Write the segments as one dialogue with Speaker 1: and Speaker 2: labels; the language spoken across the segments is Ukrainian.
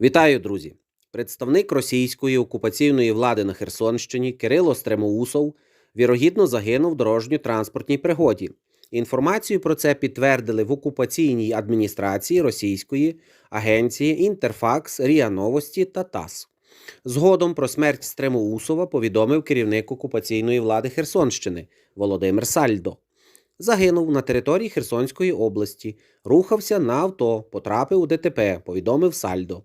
Speaker 1: Вітаю, друзі! Представник російської окупаційної влади на Херсонщині Кирило Стремоусов вірогідно загинув в дорожньо-транспортній пригоді. Інформацію про це підтвердили в окупаційній адміністрації російської агенції Інтерфакс, РІА Новості та ТАСС. Згодом про смерть Стремоусова повідомив керівник окупаційної влади Херсонщини Володимир Сальдо. Загинув на території Херсонської області, рухався на авто, потрапив у ДТП, повідомив Сальдо.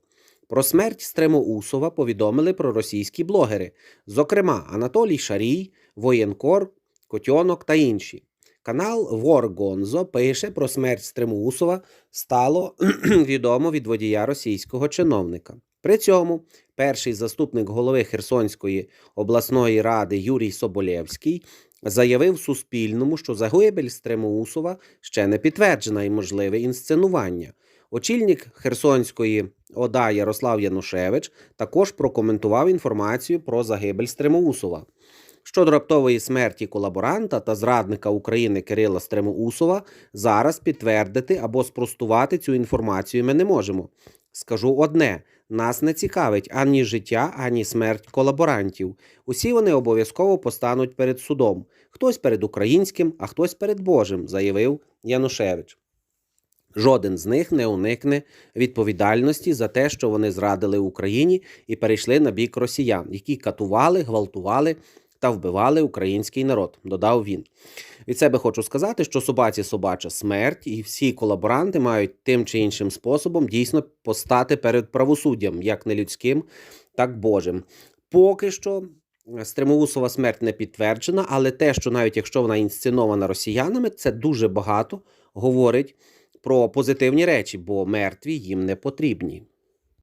Speaker 1: Про смерть Стремоусова повідомили проросійські блогери, зокрема Анатолій Шарій, Воєнкор, Котьонок та інші. Канал Вор Гонзо пише про смерть Стремоусова стало відомо від водія російського чиновника. При цьому перший заступник голови Херсонської обласної ради Юрій Соболєвський заявив Суспільному, що загибель Стремоусова ще не підтверджена і можливе інсценування. Очільник Херсонської ОДА Ярослав Янушевич також прокоментував інформацію про загибель Стремоусова. Щодо раптової смерті колаборанта та зрадника України Кирила Стремоусова, зараз підтвердити або спростувати цю інформацію ми не можемо. Скажу одне: нас не цікавить ані життя, ані смерть колаборантів. Усі вони обов'язково постануть перед судом. Хтось перед українським, а хтось перед Божим, заявив Янушевич. Жоден з них не уникне відповідальності за те, що вони зрадили Україні і перейшли на бік росіян, які катували, гвалтували та вбивали український народ, додав він. Від себе хочу сказати, що собаці собача смерть, і всі колаборанти мають тим чи іншим способом дійсно постати перед правосуддям, як не людським, так Божим. Поки що Стремоусова смерть не підтверджена, але те, що навіть якщо вона інсценована росіянами, це дуже багато говорить про позитивні речі, бо мертві їм не потрібні.